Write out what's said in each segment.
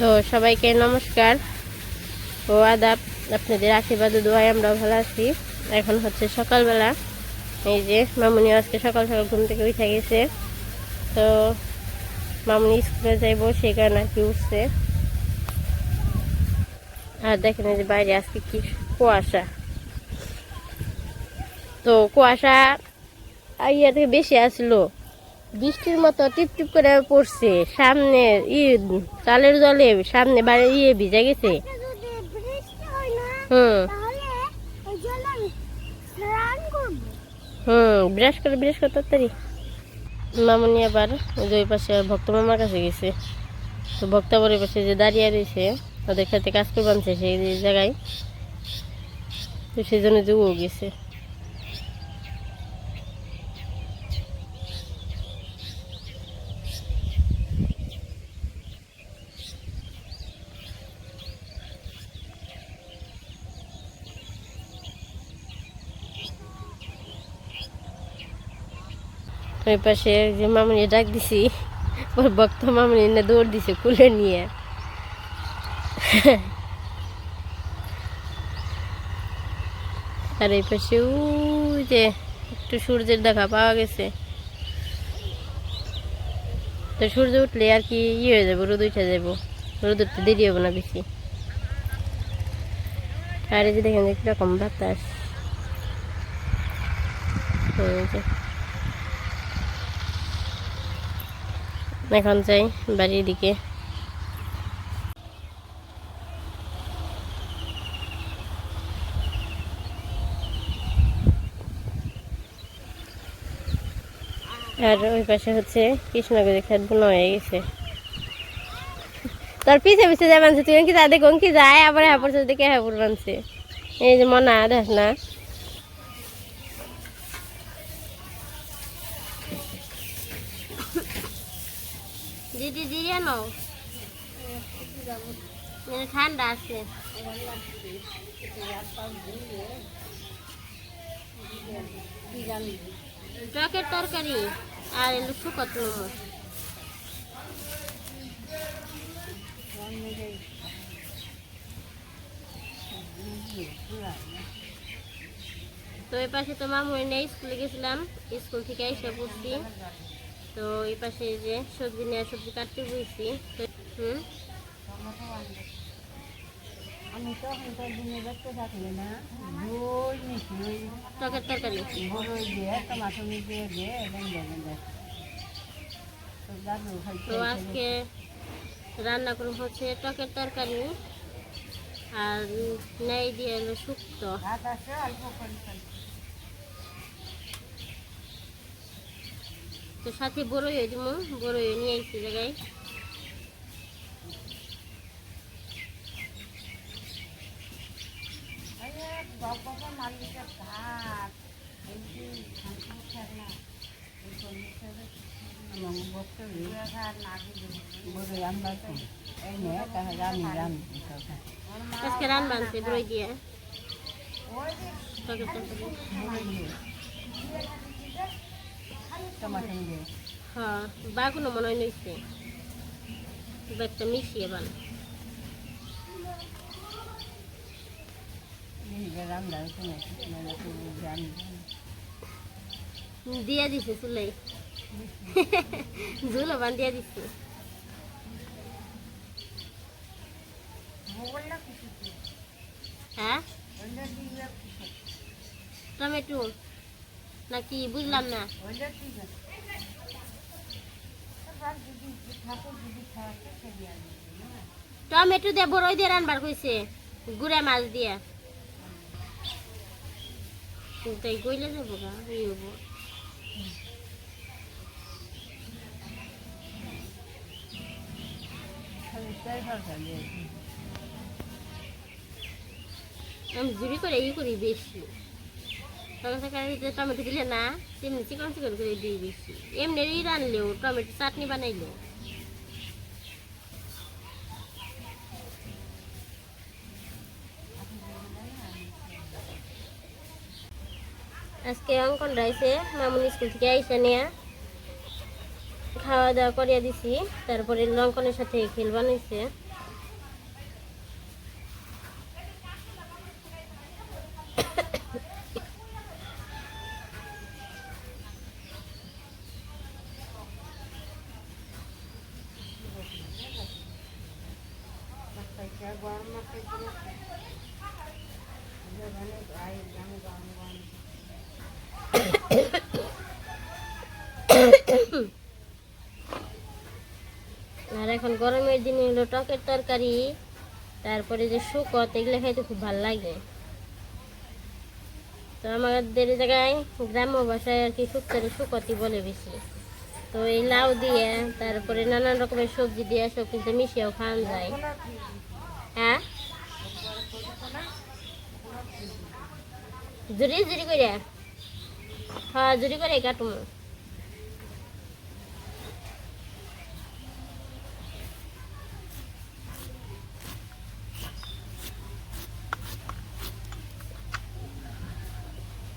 তো সবাইকে নমস্কার। ও আদাব, আপনাদের আশীর্বাদ ও দোয়ায় আমরা ভালো আছি। এখন হচ্ছে সকালবেলা। এই যে মামুনি আজকে সকাল সকাল ঘুম থেকে উঠে গেছে। তো মামুনি স্কুলে যাইবো সেই কারণে আর কি উঠছে। আর দেখেন যে বাইরে আজকে কি কুয়াশা। তো কুয়াশা ইয়া থেকে বেশি আসলো। বৃষ্টির মতো টিপ টিপ করে পড়ছে। সামনে ই, চালের জলে সামনে বাড়ি ইয়ে ভিজে গেছে। হুম। হুম, ব্রাশ করে ব্রাশ করে তাড়াতাড়ি। মামনি আবার ওই পাশে ভক্ত মামার কাছে গেছে। তো ভক্ত আবার পাশে যে দাঁড়িয়ে রয়েছে ওদের খেতে কাজ করে সেই জায়গায়। তো সেই জন্য যে ও গেছে। ওই পাশে যে মামনি ডাক দিছি ওর ভক্ত মামনি না দৌড় দিছে কুলে নিয়ে। আর এই পাশে যে একটু সূর্যের দেখা পাওয়া গেছে। তো সূর্য উঠলে আর কি ইয়ে হয়ে যাব, রোদ উঠে যাব। রোদ উঠতে দেরি হব না বেশি। আর এই যে দেখেন যে কীরকম বাতাস। এই যে এখন যাই বাড়ির দিকে। আর ওই পাশে হচ্ছে কৃষ্ণগঞ্জের খেত বোনা হয়ে গেছে। তোর পিছে পিছে যাই বানছে, তুই কি যা দেখ কি যায় আবার হ্যাঁ পড়ছে দেখে হ্যাঁ বানছে। এই যে মনা, দেখ না দিদি দিদি আনো মানে ঠান্ডা আছে টকের তরকারি আর এলো শুকত তো এই পাশে তো মামুর নেই স্কুলে গেছিলাম, স্কুল থেকে এসে পড়ছি। তো এই পাশে যে সবজি নিয়ে সবজি কাটতে বলছি হুম? আমি দিনে না। টকের তরকারি। বড়ই দিয়ে দিয়ে তো দাদু তো আজকে রান্না করুন হচ্ছে টকের তরকারি আর নেই দিয়ে হলো শুক্তো। ভাত আছে অল্প করে। তো সাথে বড়ই হয়ে দিব বড়ই নিয়ে এসেছি জায়গায়। বাবা মালিকের ভাত এই যে শান্তি এই আজকে রান বানছে বড়ই দিয়ে হ্যাঁ বাগুনো মনে হয় নিচ্ছে একটা মিশিয়ে বান রান্না শুনে মানে তো জানি দিয়ে দিছে চুলাই ঝুলো বান দিয়ে মোবাইলটা হ্যাঁ? টমেটো? নাকি বুঝলাম না। টমেটো দিয়ে বড়ই দিয়ে রান্নার কইছে, গুড়া মাছ দিয়ে। তাই গইলে যাব গা ই হব আমি জুড়ি করে ই করি বেশি। টমেটো দিলে না তেমনি চিকন চিকন করে দিই বেশি। এমনি রানলেও টমেটো চাটনি বানাইলেও। আজকে অঙ্কন রাইছে মামুন স্কুল থেকে আইসা নিয়ে। খাওয়া দাওয়া করিয়া দিছি, তারপরে অঙ্কনের সাথে খেল বানাইছে এখন গরমের দিনে হলো টকের তরকারি, তারপরে যে শুকত, এগুলো খাইতে খুব ভালো লাগে। তো আমাদের জায়গায় গ্রাম্য ভাষায় আর কি শুক্তারে শুকতি বলে বেশি। তো এই লাউ দিয়ে, তারপরে নানান রকমের সবজি দিয়ে সব কিছু মিশিয়েও খাওয়া যায়। হ্যাঁ? জুড়ি জুড়ি করে হ্যাঁ জুড়ি করে কাটুমো।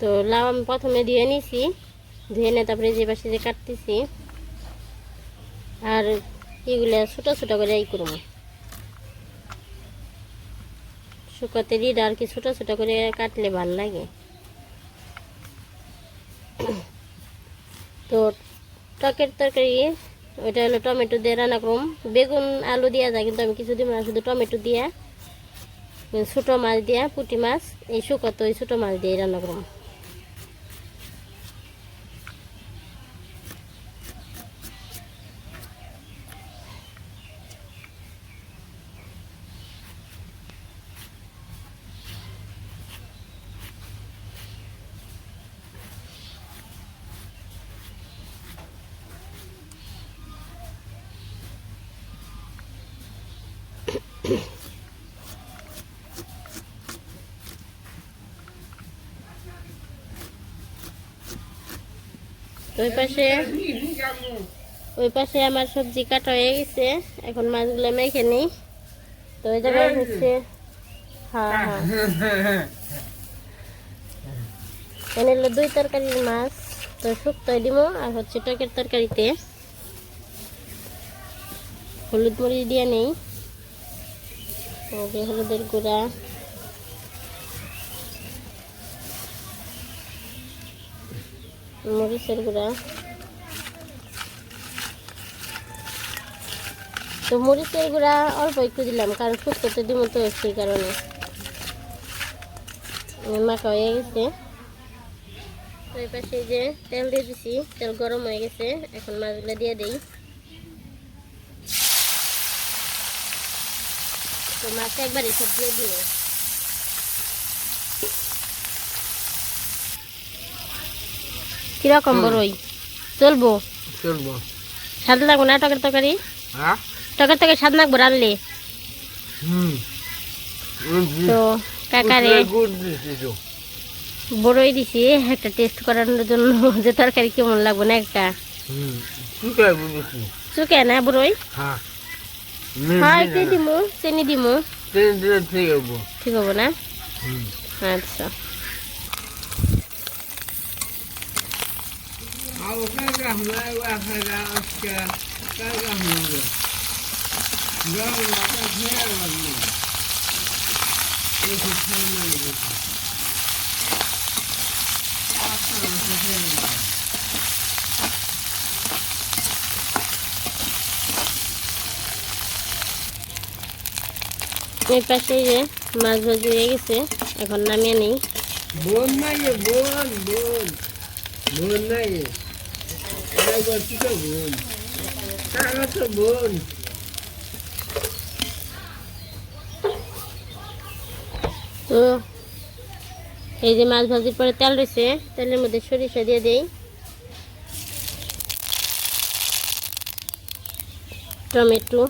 তো লাউ আমি প্রথমে ধুয়ে নিছি, ধুয়ে নিয়ে তারপরে যে পাশে যে কাটতেছি, আর এগুলো ছোটো ছোটো করে এই করব। শুকাতে দিই আর কি ছোটো ছোটো করে কাটলে ভালো লাগে। তো টকের তরকারি, ওইটা হলো টমেটো দিয়ে রান্না করুম বেগুন, আলু দেওয়া যায়, কিন্তু আমি কিছু দিব না, শুধু টমেটো দিয়া, ছোটো মাছ দিয়া, পুঁটি মাছ, এই শুকাতো ওই ছোটো মাছ দিয়ে রান্না করুম ওই পাশে ওই পাশে আমার সবজি কাটা হয়ে গেছে। এখন মাছগুলো মেখে নিই। তো ওই জায়গায় হচ্ছে হ্যাঁ হ্যাঁ। এনে দুই তরকারির মাছ। তো শুক্তো দিব আর হচ্ছে টকের তরকারিতে। হলুদ মরিচ দিয়ে নেই। যে হলুদের গুঁড়া। মরিচের গুঁড়া। তো মরিচের গুঁড়া অল্প একটু দিলাম, কারণ শুক্তোতে দিব তো সেই কারণে। মাখা হয়ে গেছে। তো এই পাশে যে তেল দিয়ে দিছি, তেল গরম হয়ে গেছে, এখন মাছগুলো দিয়ে দিই। তো মাছ একবারই সব দিয়ে দিই কীরকম বড়ই? চলবো? চলবো। স্বাদ লাগবো না টকের তরকারি? হ্যাঁ? টকের তরকারি স্বাদ লাগবো রানলে তো কাকারে? বড়ই দিছি একটা টেস্ট করানোর জন্য যে তরকারি কেমন লাগবে না একটা চুকে না বড়ই? হ্যাঁ। হ্যাঁ একটু দিমু চিনি দিমু। তিন দিন ঠিক হব। ঠিক হব না? আচ্ছা। Aku kan এই পাশে যে মাছ ভাজি হয়ে গেছে এখন নামিয়ে নেই buat kita bon. Sangat tu bon. তো এই যে মাছ ভাজির পরে তেল রয়েছে তেলের মধ্যে সরিষা দিয়ে দেই টমেটো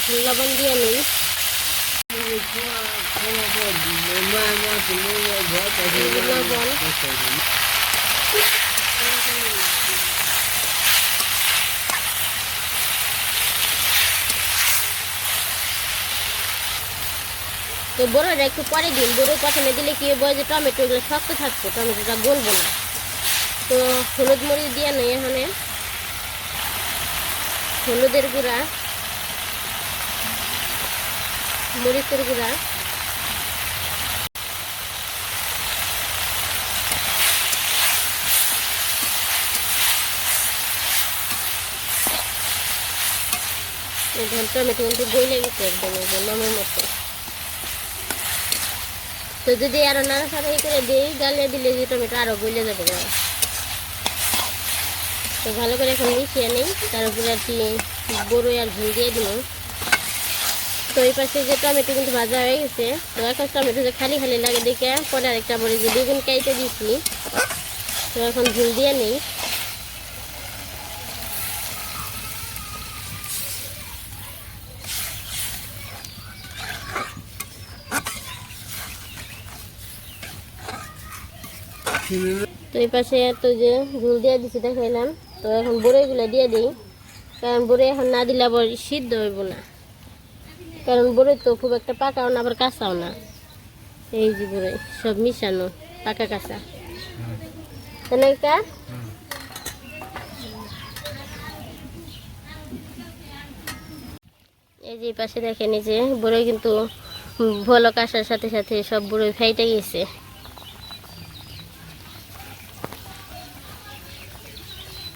এখন লবণ দিয়ে নিই। তো বড়োটা একটু পরে দিন। বড়ো প্রথমে দিলে কি হবে? যে টমেটো গুলো শক্ত থাকবে টমেটোটা গলবো না। তো হলুদ মরিচ দিয়ে নেই এখানে। হলুদের গুঁড়া মরিচের গুঁড়া। টমেটো কিন্তু গইলে গেছে একদম নমের মতো। তো যদি আরও নাড়াচাড়াই করে দিই গালিয়ে দিলে যে টমেটো আরও গলে যাবে তো ভালো করে এখন মিশিয়ে নেই, তার উপরে আর কি বড়ই আর ঝুল দিয়ে দিলাম। এই পাশে যে টমেটো কিন্তু ভাজা হয়ে গেছে। তো এখন টমেটো যে খালি খালি লাগে দেখে পরে আরেকটা বলে যে বেগুন কাইতে দিয়েছি। তো এখন ঝুল দিয়ে নেই। তো এই পাশে তো যে ঝুল দিয়ে দিছি দেখাইলাম। তো এখন বড়ইগুলো দিয়ে দিই। কারণ বড়ই এখন না দিলে আবার সিদ্ধ হইব না। কারণ বড়ই তো খুব একটা পাকাও না আবার কাঁচাও না। এই যে বড়ই, সব মিশানো, পাকা কাঁচা। তাই এই যে পাশে দেখেন, এই যে বড়ই কিন্তু ভালো কাঁসার সাথে সাথে সব বড়ই ফাইটে গেছে।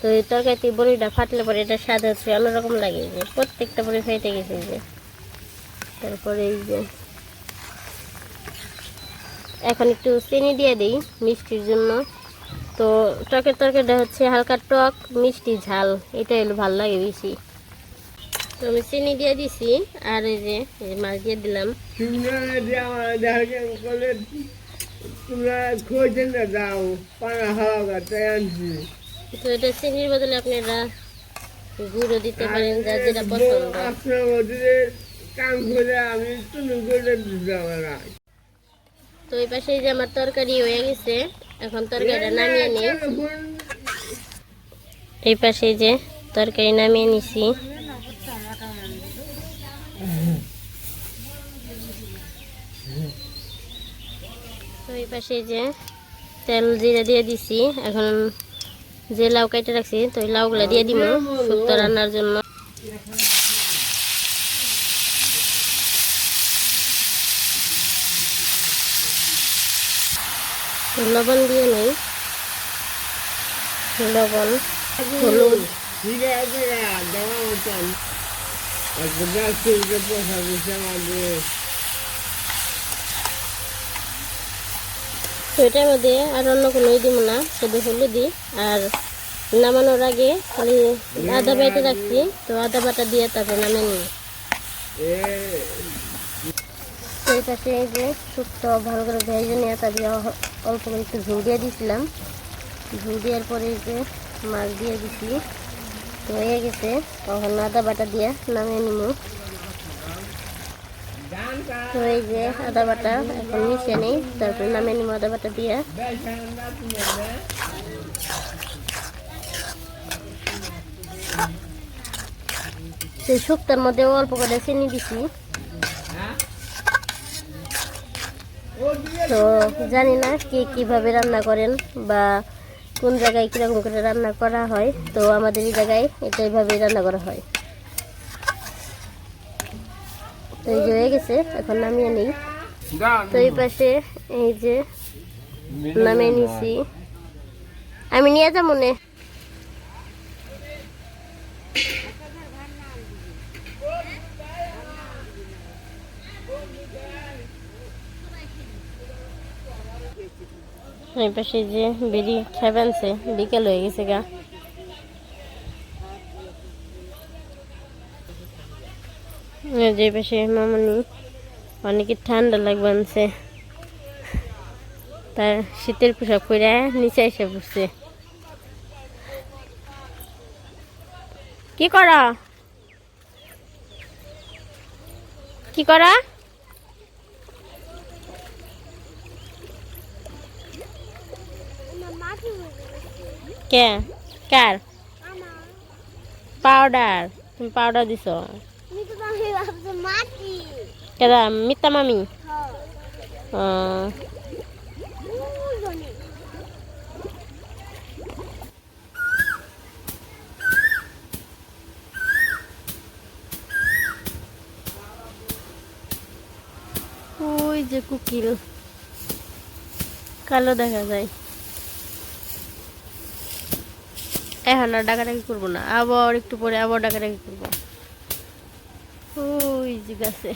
তো এই তরকারিতে বড়িটা ফাটলে পরে এটা স্বাদ হচ্ছে, অন্যরকম লাগে যে। প্রত্যেকটা বড়ি ফেটে গেছে যে। তারপরে এই যে এখন একটু চিনি দিয়ে দিই মিষ্টির জন্য। তো টকের তরকারিটা হচ্ছে হালকা টক মিষ্টি ঝাল এটা হলো ভালো লাগে বেশি। তো আমি চিনি দিয়ে দিছি আর এই যে মাছ দিয়ে দিলাম। যে তো এটা চিনির বদলে আপনারা গুঁড়ো দিতে পারেন যার যেটা পছন্দ। কাম করে আমি তুমি করে না তো এই পাশে যে আমার তরকারি হয়ে গেছে এখন তরকারিটা নামিয়ে নিই। এই পাশে যে তরকারি নামিয়ে নিছি। তো এই পাশে যে তেল জিরা দিয়ে দিছি এখন যে লাউ কেটে রাখছি তো এই লাউগুলা দিয়ে দিব শুক্তো রান্নার জন্য। লবণ দিয়ে নেই। লবণ, হলুদ। তো এটার মধ্যে আর অন্য কোনো দিব না, শুধু হলুদই। আর নামানোর আগে খালি আদা বেটে রাখছি, তো আদা বাটা দিয়ে তারপর নামে নিই এই পাশে এই যে শুক্তো ভালো করে ভেজে নিয়ে তা দিয়ে অল্প করে একটু ঝুল দিয়ে দিয়েছিলাম। ঝুল দেওয়ার পরে এই যে মাছ দিয়ে দিছি। তো হয়ে গেছে। তখন আদা বাটা দিয়ে নামিয়ে নিব। তো এই যে আদা বাটা এখন মিশিয়ে নেই। তারপরে নামিয়ে নিব আদা বাটা দিয়ে। সেই শুক্তার মধ্যে অল্প করে চিনি দিছি। তো জানি না কে কীভাবে রান্না করেন বা কোন জায়গায় কীরকম করে রান্না করা হয়। তো আমাদের এই জায়গায় এটা এইভাবেই রান্না করা হয়। তো এই যে হয়ে গেছে, এখন নামিয়ে নিই। তো এই পাশে এই যে নামিয়ে নিছি। আমি নিয়ে যাব মনে এই পাশে যে বেরি খাইবানছে বিকেল হয়ে গেছে গা। যে পাশে মামনি, অনেকে ঠান্ডা লাগবে আনছে তার শীতের পোশাক পরে নিচে এসে বসছে কি করা? কি করা? কে কার আমার পাউডার তুমি পাউডার দিছ আমি তো তাহলে ভাবছি মাটি কেদা মিতা মামি হ্যাঁ আহ, ওই জন্যে। ওই যে কুকিল কালো দেখা যায় এখন আর ডাকাডাকি করব না। আবার একটু পরে আবার ডাকাডাকি করব। ওই যে গাছে।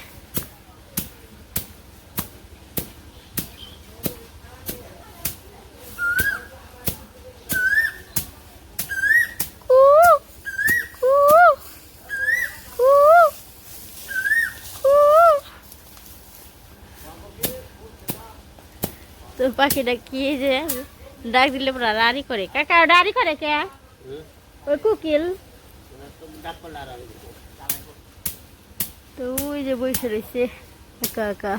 তো পাখিটা কি যে? ডাক দিলে পুরা রাড়ি করে। কাকা রাড়ি করে কে? ওই কুকিল। তো ওই যে বসে রয়েছে একা একা।